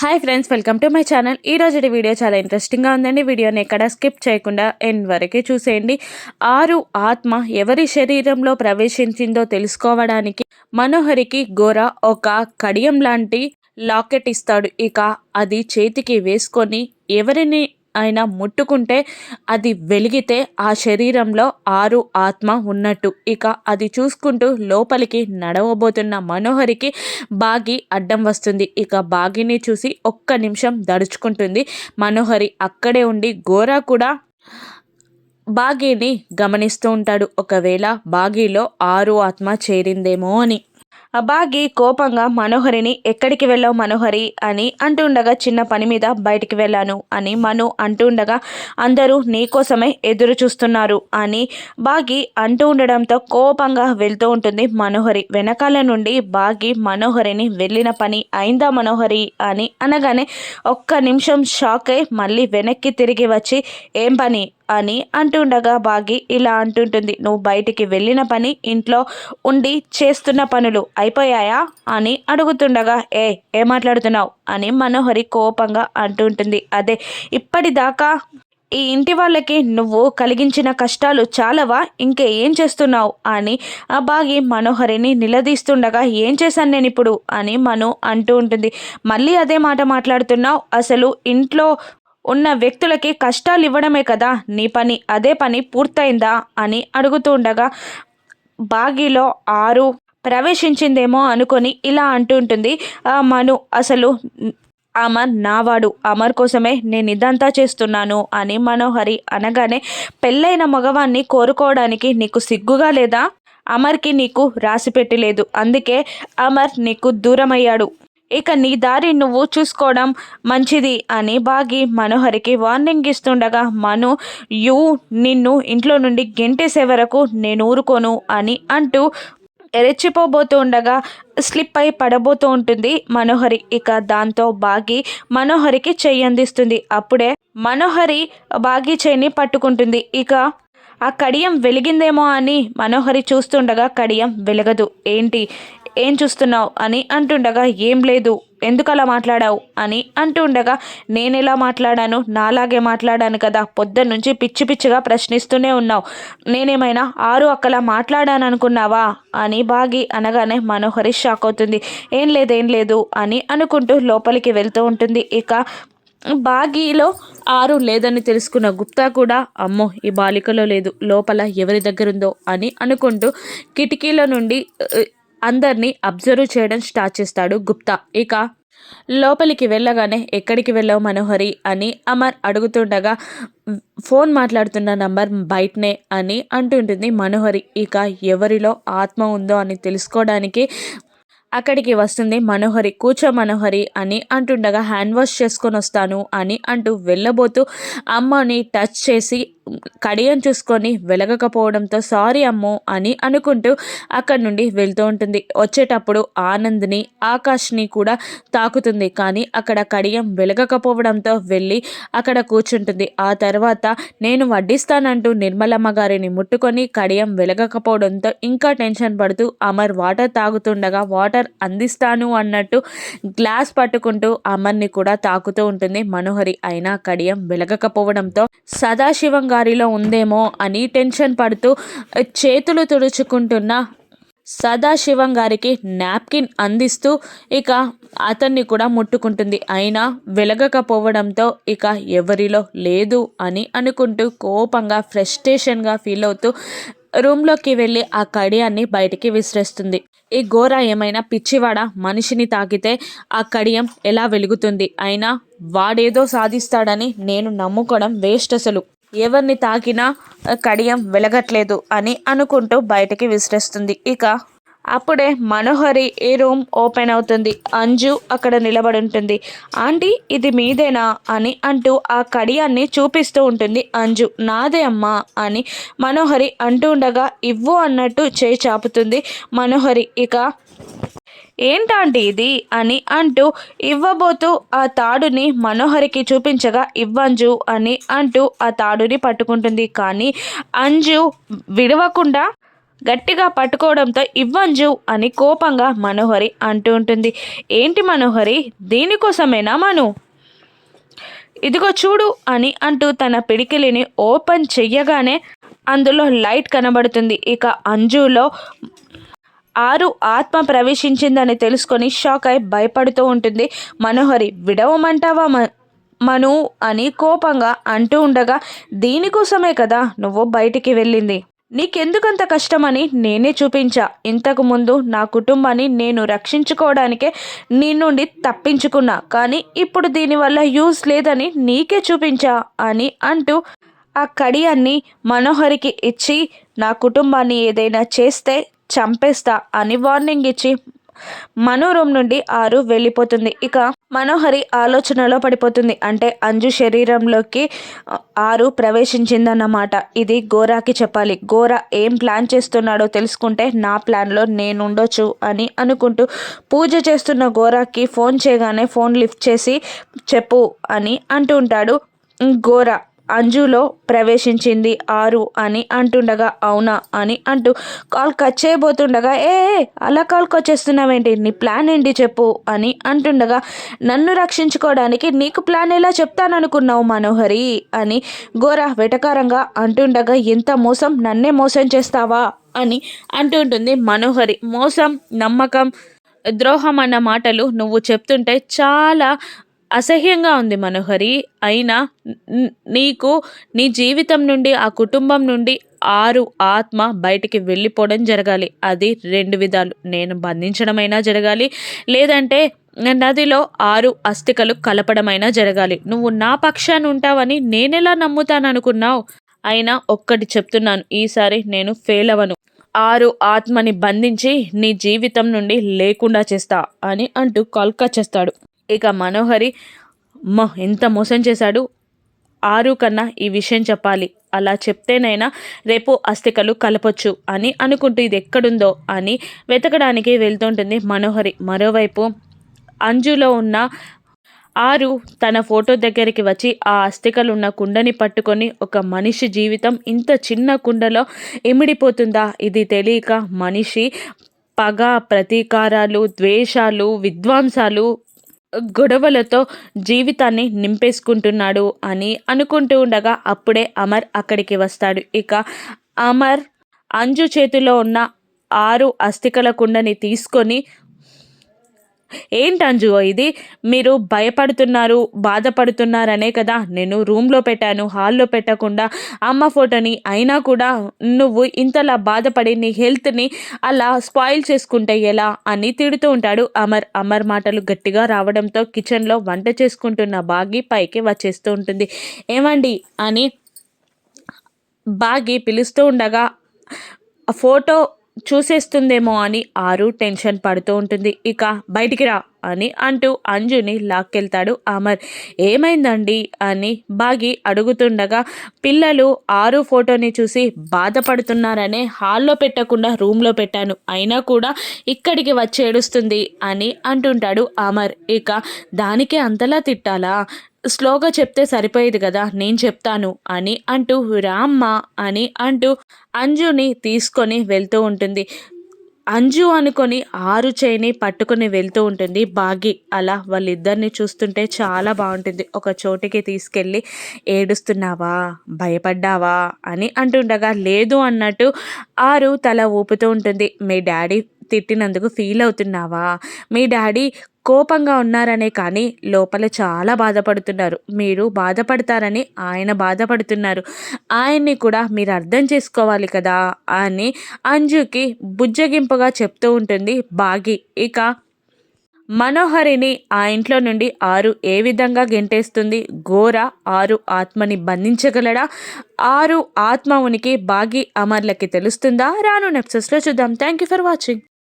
Hi friends welcome to my channel ఈ రోజు video చాలా ఇంట్రెస్టింగ్గా ఉందండి. వీడియోని ఎక్కడ స్కిప్ చేయకుండా ఎండ్ వరకే చూసేయండి. ఆరు ఆత్మ ఎవరి శరీరంలో ప్రవేశించిందో తెలుసుకోవడానికి మనోహరికి గోర ఒక కడియం లాంటి లాకెట్ ఇస్తాడు. ఇక అది చేతికి వేసుకొని ఎవరిని ఆయన ముట్టుకుంటే అది వెలిగితే ఆ శరీరంలో ఆరు ఆత్మ ఉన్నట్టు. ఇక అది చూసుకుంటూ లోపలికి నడవబోతున్న మనోహరికి బాగి అడ్డం వస్తుంది. ఇక బాగిని చూసి ఒక్క నిమిషం దడుచుకుంటుంది. మనోహరి అక్కడే ఉండి గోరా కూడా బాగీని గమనిస్తూ ఉంటాడు. ఒకవేళ బాగీలో ఆరు ఆత్మ చేరిందేమో అని. అబాగి కోపంగా మనోహరిని ఎక్కడికి వెళ్ళావు మనోహరి? అని అంటుండగా చిన్న పని మీద బయటికి వెళ్ళాను అని మను అంటుండగా అందరూ నీకోసమే ఎదురు చూస్తున్నారు అని బాగి అంటూ ఉండడంతో కోపంగా వెళ్తూ ఉంటుంది మనోహరి. వెనకాల నుండి బాగి మనోహరిని వెళ్ళిన పని అయిందా మనోహరి? అని అనగానే ఒక్క నిమిషం షాక్ అయి మళ్ళీ వెనక్కి తిరిగి వచ్చి ఏం పని? అని అంటుండగా బాగి ఇలా అంటుంటుంది నువ్వు బయటికి వెళ్ళిన పని ఇంట్లో ఉండి చేస్తున్న పనులు అయిపోయాయా అని అడుగుతుండగా ఏ ఏ మాట్లాడుతున్నావు? అని మనోహరి కోపంగా అంటుంటుంది అదే ఇప్పటిదాకా ఈ ఇంటి వాళ్ళకి నువ్వు కలిగించిన కష్టాలు చాలవా? ఇంకే ఏం చేస్తున్నావు? అని ఆ బాగి మనోహరిని నిలదీస్తుండగా ఏం చేశాను నేను ఇప్పుడు? అని మను అంటూ ఉంటుంది. మళ్ళీ అదే మాట మాట్లాడుతున్నావు? అసలు ఇంట్లో ఉన్న వ్యక్తులకి కష్టాలు ఇవ్వడమే కదా? నీ పని అదే పని పూర్తయిందా? అని అడుగుతుండగా బాగిలో ఆరు ప్రవేశించిందేమో అనుకొని ఇలా అంటుంటుంది మను అసలు అమర్ నావాడు అమర్ కోసమే నేను ఇదంతా చేస్తున్నాను అని మనోహరి అనగానే పెళ్ళైన మగవాన్ని కోరుకోవడానికి నీకు సిగ్గుగా లేదా? అమర్కి నీకు రాసి పెట్టలేదు అందుకే అమర్ నీకు దూరమయ్యాడు. ఇక నీ దారి నువ్వు చూసుకోవడం మంచిది అని బాగి మనోహరికి వార్నింగ్ ఇస్తుండగా మను యూ నిన్ను ఇంట్లో నుండి గెంటేసే వరకు నేను ఊరుకోను అని అంటూ రెచ్చిపోబోతూ ఉండగా స్లిప్ అయి పడబోతూ ఉంటుంది. మనోహరి ఇక దాంతో బాగి మనోహరికి చెయ్యి అందిస్తుంది. అప్పుడే మనోహరి బాగి చెయ్యిని పట్టుకుంటుంది. ఇక ఆ కడియం వెలిగిందేమో అని మనోహరి చూస్తుండగా కడియం వెలగదు. ఏంటి? ఏం చూస్తున్నావు? అని అంటుండగా ఏం లేదు. ఎందుకు అలా మాట్లాడావు? అని అంటుండగా నేను ఎలా మాట్లాడాను? నాలాగే మాట్లాడాను కదా. పొద్దున్న నుంచి పిచ్చి పిచ్చిగా ప్రశ్నిస్తూనే ఉన్నావు. నేనేమైనా ఆరు అక్కలా మాట్లాడాను అనుకున్నావా అని బాగి అనగానే మనోహరి షాక్ అవుతుంది. ఏం లేదు ఏం లేదు అని అనుకుంటూ లోపలికి వెళ్తూ ఉంటుంది. ఇక బాగీలో ఆరు లేదని తెలుసుకున్న గుప్తా కూడా అమ్మో ఈ బాలికలో లేదు. లోపల ఎవరి దగ్గరుందో? అని అనుకుంటూ కిటికీల నుండి అందరినీ అబ్జర్వ్ చేయడం స్టార్ట్ చేస్తాడు గుప్తా. ఇక లోపలికి వెళ్ళగానే ఎక్కడికి వెళ్ళావు మనోహరి అని అమర్ అడుగుతుండగా ఫోన్ మాట్లాడుతున్న నంబర్ బయటనే అని అంటుంటుంది మనోహరి. ఇక ఎవరిలో ఆత్మ ఉందో అని తెలుసుకోవడానికి అక్కడికి వస్తుంది మనోహరి. కూర్చో మనోహరి అని అంటుండగా హ్యాండ్ వాష్ చేసుకొని వస్తాను అని అంటూ వెళ్ళబోతూ అమ్మని టచ్ చేసి కడియం చూసుకొని వెలగకపోవడంతో సారీ అమ్మో అని అనుకుంటూ అక్కడి నుండి వెళ్తూ ఉంటుంది. వచ్చేటప్పుడు ఆనంద్ని ఆకాష్ని కూడా తాకుతుంది. కానీ అక్కడ కడియం వెలగకపోవడంతో వెళ్ళి అక్కడ కూర్చుంటుంది. ఆ తర్వాత నేను వడ్డిస్తానంటూ నిర్మలమ్మ గారిని ముట్టుకొని కడియం వెలగకపోవడంతో ఇంకా టెన్షన్ పడుతూ అమర్ వాటర్ తాగుతుండగా వాటర్ అందిస్తాను అన్నట్టు గ్లాస్ పట్టుకుంటూ అమర్ని కూడా తాకుతూ ఉంటుంది. మనోహరి అయినా కడియం వెలగకపోవడంతో సదాశివం దారిలో ఉందేమో అని టెన్షన్ పడుతూ చేతులు తుడుచుకుంటున్న సదాశివం గారికి నాప్కిన్ అందిస్తూ ఇక అతన్ని కూడా ముట్టుకుంటుంది. అయినా వెలగకపోవడంతో ఇక ఎవరిలో లేదు అని అనుకుంటూ కోపంగా ఫ్రస్ట్రేషన్గా ఫీల్ అవుతూ రూమ్లోకి వెళ్ళి ఆ కడియాన్ని బయటికి విసిరేస్తుంది. ఈ ఘోర ఏమైనా పిచ్చివాడ మనిషిని తాకితే ఆ కడియం ఎలా వెలుగుతుంది? అయినా వాడేదో సాధిస్తాడని నేను నమ్ముకోవడం వేస్ట్ అసలు. ఎవరిని తాకినా కడియం వెలగట్లేదు అని అనుకుంటూ బయటికి విసిరేస్తుంది. ఇక అప్పుడే మనోహరి ఈ రూమ్ ఓపెన్ అవుతుంది. అంజు అక్కడ నిలబడి ఉంటుంది ఆంటీ ఇది మీదేనా? అని అంటూ ఆ కడియాన్ని చూపిస్తూ ఉంటుంది అంజు. నాదే అమ్మా అని మనోహరి అంటూ ఉండగా ఇవ్వు అన్నట్టు చేయి చాపుతుంది మనోహరి. ఇక ఏంటంటే ఇది అని అంటూ ఇవ్వబోతూ ఆ తాడుని మనోహరికి చూపించగా ఇవ్వంజు అని అంటూ ఆ తాడుని పట్టుకుంటుంది. కానీ అంజు విడవకుండా గట్టిగా పట్టుకోవడంతో ఇవ్వంజు అని కోపంగా మనోహరి అంటూ ఉంటుంది. ఏంటి మనోహరి? దీనికోసమేనా మను? ఇదిగో చూడు అని అంటూ తన పిడికిలిని ఓపెన్ చెయ్యగానే అందులో లైట్ కనబడుతుంది. ఇక అంజులో ఆరు ఆత్మ ప్రవేశించిందని తెలుసుకొని షాక్ అయి భయపడుతూ ఉంటుంది. మనోహరి విడవమంటావా మను అని కోపంగా అంటూ ఉండగా దీనికోసమే కదా నువ్వు బయటికి వెళ్ళింది. నీకెందుకంత కష్టమని నేనే చూపించా. ఇంతకు ముందు నా కుటుంబాన్ని నేను రక్షించుకోవడానికే నీ నుండి తప్పించుకున్నా. కానీ ఇప్పుడు దీనివల్ల యూస్ లేదని నీకే చూపించా అని అంటూ ఆ కడియాన్ని మనోహరికి ఇచ్చి నా కుటుంబాన్ని ఏదైనా చేస్తే చంపేస్తా అని వార్నింగ్ ఇచ్చి మనో రూమ్ నుండి ఆరు వెళ్ళిపోతుంది. ఇక మనోహరి ఆలోచనలో పడిపోతుంది. అంటే అంజు శరీరంలోకి ఆరు ప్రవేశించిందన్నమాట. ఇది గోరాకి చెప్పాలి. గోరా ఏం ప్లాన్ చేస్తున్నాడో తెలుసుకుంటే నా ప్లాన్లో నేనుండొచ్చు అని అనుకుంటూ పూజ చేస్తున్న గోరాకి ఫోన్ చేయగానే ఫోన్ లిఫ్ట్ చేసి చెప్పు అని అంటూ ఉంటాడు గోరా. అంజులో ప్రవేశించింది. ఆరు అని అంటుండగా అవునా అని అంటూ కాల్ కట్ చేయబోతుండగా ఏ అలా కాల్కి వచ్చేస్తున్నావేంటి నీ ప్లాన్ ఏంటి చెప్పు అని అంటుండగా నన్ను రక్షించుకోవడానికి నీకు ప్లాన్ ఎలా చెప్తాననుకున్నావు మనోహరి అని ఘోర వెటకారంగా అంటుండగా ఎంత మోసం నన్నే మోసం చేస్తావా అని అంటుంటుంది మనోహరి. మోసం నమ్మకం ద్రోహం అన్న మాటలు నువ్వు చెప్తుంటే చాలా అసహ్యంగా ఉంది మనోహరి. అయినా నీకు నీ జీవితం నుండి ఆ కుటుంబం నుండి ఆరు ఆత్మ బయటికి వెళ్ళిపోవడం జరగాలి. అది రెండు విధాలు. నేను బంధించడమైనా జరగాలి లేదంటే నదిలో ఆరు అస్థికలు కలపడమైనా జరగాలి. నువ్వు నా పక్షాన్ని ఉంటావని నేనెలా నమ్ముతాననుకున్నావు? అయినా ఒక్కటి చెప్తున్నాను ఈసారి నేను ఫెయిల్ అవ్వను ఆరు ఆత్మని బంధించి నీ జీవితం నుండి లేకుండా చేస్తా అని అంటూ కాల్కా చేస్తాడు. ఇక మనోహరి మ ఎంత మోసం చేశాడు? ఆరు కన్నా ఈ విషయం చెప్పాలి. అలా చెప్తేనైనా రేపు అస్థికలు కలపొచ్చు అని అనుకుంటూ ఇది ఎక్కడుందో అని వెతకడానికి వెళ్తుంటుంది మనోహరి. మరోవైపు అంజులో ఉన్న ఆరు తన ఫోటో దగ్గరికి వచ్చి ఆ అస్థికలు ఉన్న కుండని పట్టుకొని ఒక మనిషి జీవితం ఇంత చిన్న కుండలో ఇమిడిపోతుందా? ఇది తెలియక మనిషి పగ ప్రతీకారాలు ద్వేషాలు విద్వాంసాలు గొడవలతో జీవితాన్ని నింపేసుకుంటున్నాడు అని అనుకుంటూ ఉండగా అప్పుడే అమర్ అక్కడికి వస్తాడు. ఇక అమర్ అంజు చేతిలో ఉన్న ఆరు అస్థికల కుండని తీసుకొని ఏంటంజు ఇది? మీరు భయపడుతున్నారు బాధపడుతున్నారనే కదా. నేను రూమ్లో పెట్టాను హాల్లో పెట్టకుండా అమ్మ ఫోటోని. అయినా కూడా నువ్వు ఇంతలా బాధపడి నీ హెల్త్ని అలా స్పాయిల్ చేసుకుంటే ఎలా అని తిడుతూ ఉంటాడు అమర్. అమర్ మాటలు గట్టిగా రావడంతో కిచెన్లో వంట చేసుకుంటున్న బాగి పైకి వచ్చేస్తూ ఉంటుంది. ఏమండి? అని బాగి పిలుస్తూ ఉండగా ఫోటో చూసేస్తుందేమో అని ఆరు టెన్షన్ పడుతూ ఉంటుంది. ఇక బయటికి రా అని అంటూ అంజుని లాక్కెళ్తాడు అమర్. ఏమైందండి? అని బాగి అడుగుతుండగా పిల్లలు ఆరు ఫోటోని చూసి బాధపడుతున్నారనే హాల్లో పెట్టకుండా రూమ్లో పెట్టాను. అయినా కూడా ఇక్కడికి వచ్చి ఏడుస్తుంది అని అంటుంటాడు అమర్. ఇక దానికే అంతలా తిట్టాలా? స్లోగా చెప్తే సరిపోయేది కదా నేను చెప్తాను అని అంటూ రామ్మ అని అంటూ అంజుని తీసుకొని వెళ్తూ ఉంటుంది. అంజు అనుకొని ఆరు చేయిని పట్టుకుని వెళ్తూ ఉంటుంది. బాగి అలా వాళ్ళిద్దరిని చూస్తుంటే చాలా బాగుంటుంది. ఒక చోటికి తీసుకెళ్ళి ఏడుస్తున్నావా? భయపడ్డావా? అని అంటుండగా లేదు అన్నట్టు ఆరు తల ఊపుతూ ఉంటుంది. మీ డాడీ తిట్టినందుకు ఫీల్ అవుతున్నావా? మీ డాడీ కోపంగా ఉన్నారనే కానీ లోపల చాలా బాధపడుతున్నారు. మీరు బాధపడతారని ఆయన బాధపడుతున్నారు. ఆయన్ని కూడా మీరు అర్థం చేసుకోవాలి కదా అని అంజుకి బుజ్జగింపుగా చెప్తూ ఉంటుంది బాగి. ఇక మనోహరిని ఆ ఇంట్లో నుండి ఆరు ఏ విధంగా గెంటేస్తుంది? ఘోర ఆరు ఆత్మని బంధించగలడా? ఆరు ఆత్మ ఉనికి బాగి అమర్లకి తెలుస్తుందా? రాను నెప్సెస్లో చూద్దాం. Thank you for watching